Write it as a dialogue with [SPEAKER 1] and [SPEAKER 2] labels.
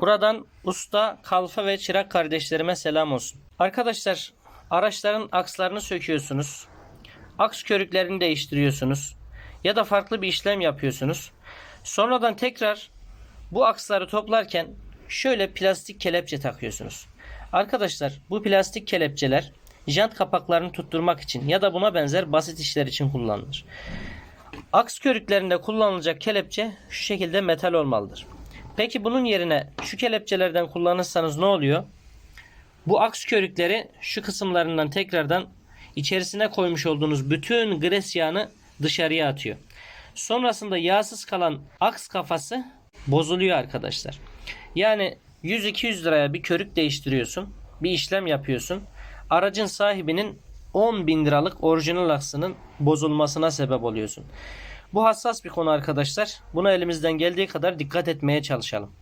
[SPEAKER 1] Buradan usta, kalfa ve çırak kardeşlerime selam olsun. Arkadaşlar araçların akslarını söküyorsunuz. Aks körüklerini değiştiriyorsunuz. Ya da farklı bir işlem yapıyorsunuz. Sonradan tekrar bu aksları toplarken şöyle plastik kelepçe takıyorsunuz. Arkadaşlar bu plastik kelepçeler jant kapaklarını tutturmak için ya da buna benzer basit işler için kullanılır. Aks körüklerinde kullanılacak kelepçe şu şekilde metal olmalıdır. Peki bunun yerine şu kelepçelerden kullanırsanız ne oluyor? Bu aks körükleri şu kısımlarından tekrardan içerisine koymuş olduğunuz bütün gres yağını dışarıya atıyor. Sonrasında yağsız kalan aks kafası bozuluyor arkadaşlar. Yani 100-200 liraya bir körük değiştiriyorsun. Bir işlem yapıyorsun. Aracın sahibinin 10 bin liralık orijinal aksının bozulmasına sebep oluyorsun. Bu hassas bir konu arkadaşlar. Buna elimizden geldiği kadar dikkat etmeye çalışalım.